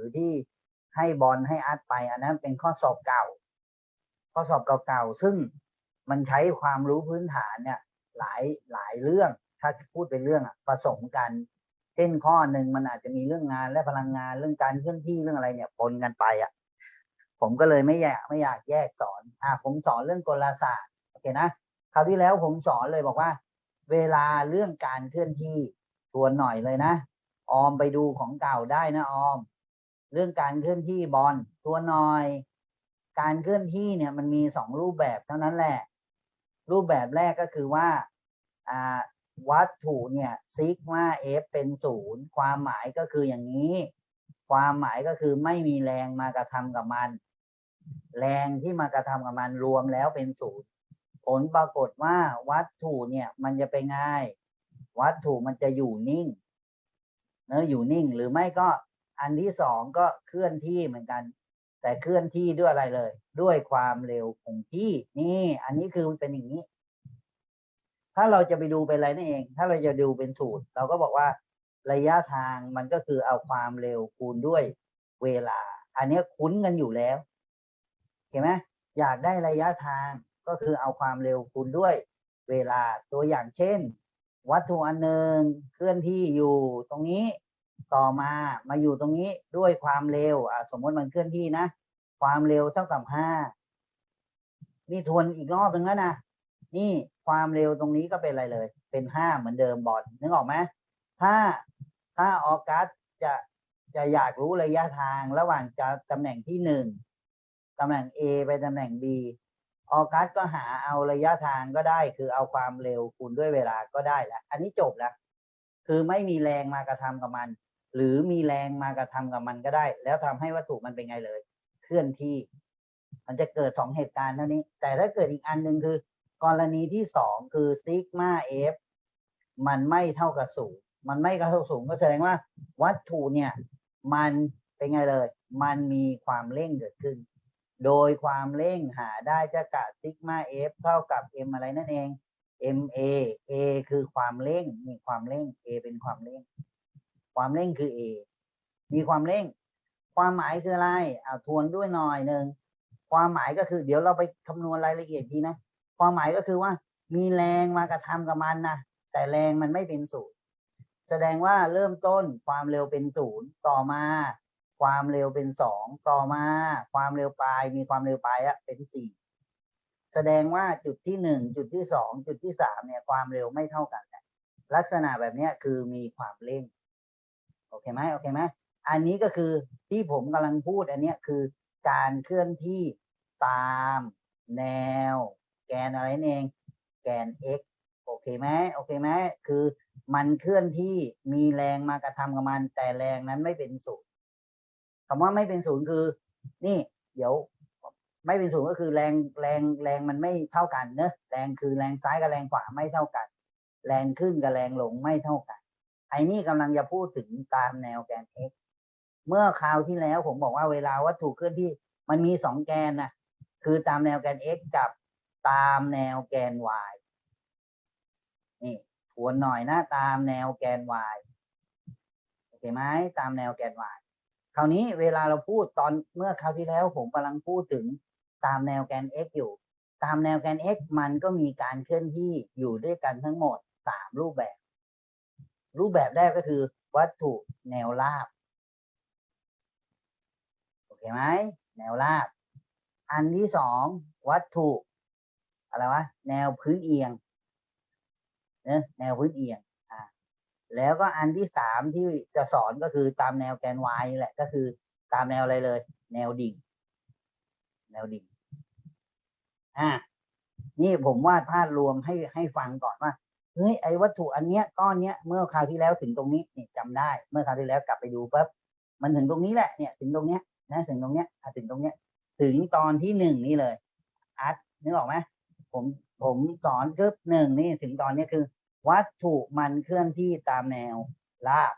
รือที่ให้บอลให้อาร์ตไป อันนั้นเป็นข้อสอบเก่า ข้อสอบเก่าๆซึ่งมันใช้ความรู้พื้นฐานเนี่ย หลายหลายเรื่อง ถ้าพูดเป็นเรื่องอะผสมกันเช่นข้อหนึ่งมันอาจจะมีเรื่องงานและพลังงานเรื่องการเคลื่อนที่เรื่องอะไรเนี่ยปนกันไปอะ ผมก็เลยไม่อยากไม่อยากแยกสอน อ่าผมสอนเรื่องกลศาสตร์โอเคนะคราวที่แล้วผมสอนเลยบอกว่า เวลาเรื่องการเคลื่อนที่ทวนหน่อยเลยนะ ออมไปดูของเก่าได้นะออม เรื่องการเคลื่อนที่บอลทวนหน่อย การเคลื่อนที่เนี่ยมันมีสองรูปแบบเท่านั้นแหละ รูปแบบแรกก็คือว่าวัตถุเนี่ยซิกมาเอฟเป็นศูนย์ความหมายก็คืออย่างนี้ ความหมายก็คือไม่มีแรงมากระทำกับมัน แรงที่มากระทำกับมันรวมแล้วเป็นศูนย์ผลปรากฏว่าวัตถุเนี่ยมันจะไปนง่าย วัตถุมันจะอยู่นิ่งเนื้ออยู่นิ่งหรือไม่ก็ อันที่สองก็เคลื่อนที่เหมือนกัน แต่เคลื่อนที่ด้วยอะไรเลย ด้วยความเร็วคงที่นี่ อันนี้คือเป็นอย่างนี้ ถ้าเราจะไปดูเป็นอะไรนั่นเอง ถ้าเราจะดูเป็นสูตร เราก็บอกว่าระยะทางมันก็คือเอาความเร็วคูณด้วยเวลา อันนี้คุ้นกันอยู่แล้วเห็นไหมอยากได้ระยะทางก็คือเอาความเร็วคูณด้วยเวลาตัวอย่างเช่น วัตถุอันหนึ่งเคลื่อนที่อยู่ตรงนี้ ต่อมามาอยู่ตรงนี้ด้วยความเร็วอ่สมมติมันเคลื่อนที่นะ ความเร็วเท่ากับห้านี่ทวนอีกรอบหนึ่งแล้วนะนี่ความเร็วตรงนี้ก็เป็นอะไรเลย เป็นห้าเหมือนเดิมบอลนึกออกไหมถ้าถ้าออกัสจะจะอยากรู้ระยะทางระหว่างจะตำแหน่งที่หนึ่งตำแหน่ง A ไปตำแหน่ง B ออกัสก็หาเอาระยะทางก็ได้ คือเอาความเร็วคูณด้วยเวลาก็ได้แล้วอันนี้จบแล้วคือไม่มีแรงมากระทำกับมัน หรือมีแรงมากระทำกับมันก็ได้ แล้วทำให้วัตถุมันเป็นไงเลย เคลื่อนที่ มันจะเกิดสองเหตุการณ์เท่านี้ แต่ถ้าเกิดอีกอันหนึ่งคือ กรณีที่สองคือซิกมาเอฟมันไม่เท่ากับศูนย์มันไม่เท่าศูนย์ก็แสดงว่า วัตถุเนี่ย มันเป็นไงเลย มันมีความเร่งเกิดขึ้น โดยความเร่งหาได้จะกะซิกมาเอฟเท่ากับ m อะไรนั่นเอง m a a คือความเร่งนี่ความเร่ง a เป็นความเร่ง ความเร่งคือ a มีความเร่ง ความหมายคืออะไรเอาทวนด้วยหน่อยหนึ่งความหมายก็คือ เดี๋ยวเราไปคำนวณรายละเอียดทีนะ ความหมายก็คือว่า มีแรงมากระทำกับมันนะแต่แรงมันไม่เป็นศูนย์แสดงว่าเริ่มต้นความเร็วเป็นศูนย์ต่อมา ความเร็วเป็นสองต่อมา ความเร็วปลายมีความเร็วปลายอะเป็นสี่แสดงว่าจุดที่หนึ่งจุดที่สองจุดที่สามเนี่ยความเร็วไม่เท่ากันนะลักษณะแบบเนี้ยคือมีความเร่ง โอเคไหมโอเคไหมอันนี้ก็คือที่ผมกำลังพูดอันเนี้ยคือการเคลื่อนที่ตามแนว แกนอะไรนี่เองแกน x โอเคไหมโอเคไหมคือมันเคลื่อนที่มีแรงมากระทำกับมัน แต่แรงนั้นไม่เป็นศูนย์คำว่าไม่เป็นศูนย์คือ นี่ เดี๋ยว ไม่เป็นศูนย์ก็คือแรงแรงแรงมันไม่เท่ากันเนอะแรงคือแรงซ้ายกับแรงขวาไม่เท่ากัน แรงขึ้นกับแรงลงไม่เท่ากัน ไอ้นี่กำลังจะพูดถึงตามแนวแกน x เมื่อคราวที่แล้วผมบอกว่าเวลาวัตถุเคลื่อนที่มันมีสองแกนนะคือตามแนวแกน x กับตามแนวแกน y นี่ทวนหน่อยนะตามแนวแกน y โอเคไหมตามแนวแกน y คราวนี้เวลาเราพูดตอนเมื่อคราวที่แล้วผมกำลังพูดถึงตามแนวแกน x อยู่ ตามแนวแกน x มันก็มีการเคลื่อนที่อยู่ด้วยกันทั้งหมดสามรูปแบบ รูปแบบแรกก็คือ วัตถุแนวราบโอเคไหมแนวราบ อันที่สองวัตถุอะไรวะแนวพื้นเอียงเนอะแนวพื้นเอียงอ่าแล้วก็อันที่สามที่จะสอนก็คือตามแนวแกน y นี่แหละก็คือ ตามแนวอะไรเลย แนวดิ่ง แนวดิ่งอ่านี่ผมวาดภาพรวมให้ให้ฟังก่อนว่า เฮ้ยไอ้วัตถุอันเนี้ยก้อนเนี้ยเมื่อคราวที่แล้วถึงตรงนี้นี่จำได้ เมื่อคราวที่แล้วกลับไปดูปั๊บมันถึงตรงนี้แหละเนี่ยถึงตรงเนี้ยนะถึงตรงเนี้ยถึงตรงเนี้ย ถึงตอนที่หนึ่งนี่เลยอาร์ตนึกออกไหมผมผมสอนกึบหนึ่งนี่ถึงตอนนี้คือ วัตถุมันเคลื่อนที่ตามแนวลาบ